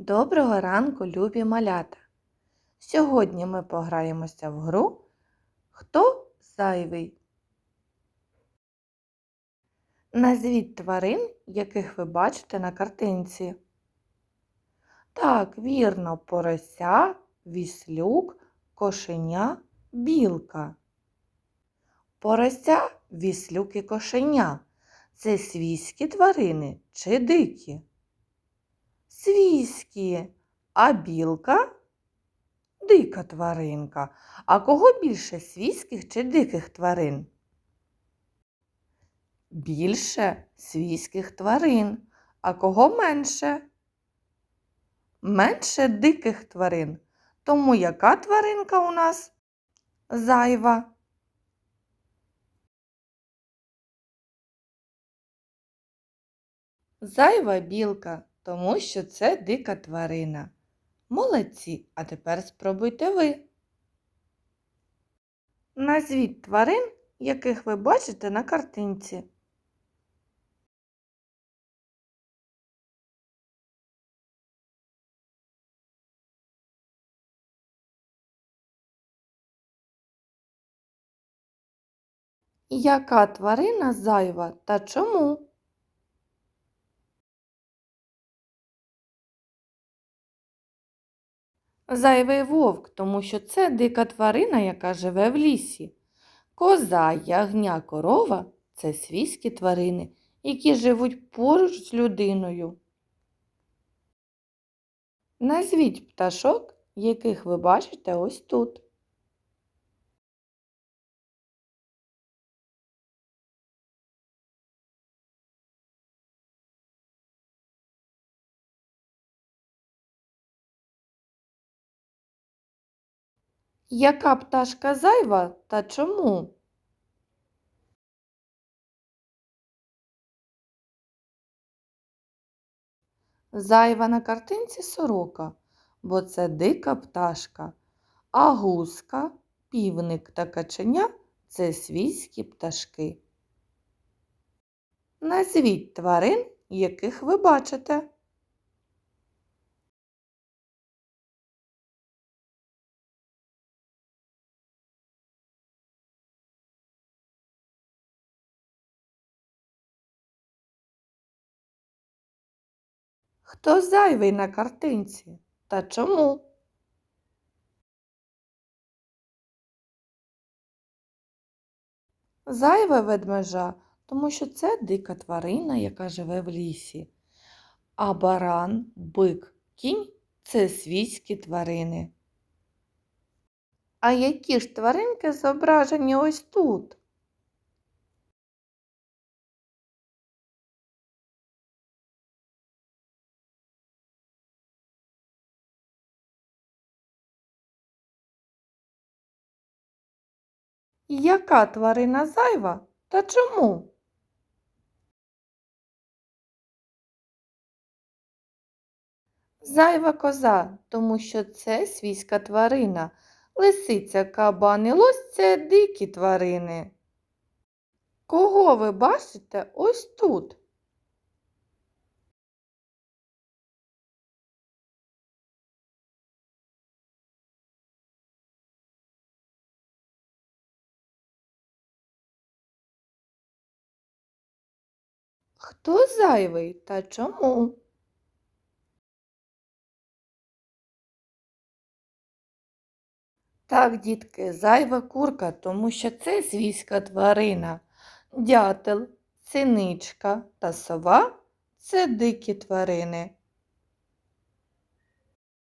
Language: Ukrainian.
Доброго ранку, любі малята! Сьогодні ми пограємося в гру Хто зайвий? Назвіть тварин, яких ви бачите на картинці. Так, вірно, порося, віслюк, кошеня, білка. Порося, віслюк і кошеня це свійські тварини чи дикі? Свійські, а білка дика тваринка. А кого більше свійських чи диких тварин? Більше свійських тварин. А кого менше? Менше диких тварин. Тому яка тваринка у нас зайва? Зайва білка, тому що це дика тварина. Молодці, а тепер спробуйте ви. Назвіть тварин, яких ви бачите на картинці. Яка тварина зайва та чому? Зайвий вовк, тому що це дика тварина, яка живе в лісі. Коза, ягня, корова це свійські тварини, які живуть поруч з людиною. Назвіть пташок, яких ви бачите ось тут. Яка пташка зайва та чому? Зайва на картинці сорока, бо це дика пташка, а гуска, півник та каченя це свійські пташки. Назвіть тварин, яких ви бачите. Хто зайвий на картинці та чому? Зайве ведмежа, тому що це дика тварина, яка живе в лісі. А баран, бик, кінь це свійські тварини. А які ж тваринки зображені ось тут? Яка тварина зайва та чому? Зайва коза, тому що це свійська тварина. Лисиця, кабан і лось це дикі тварини. Кого ви бачите ось тут? Хто зайвий та чому? Так, дітки, зайва курка, тому що це свійська тварина. Дятел, синичка та сова це дикі тварини.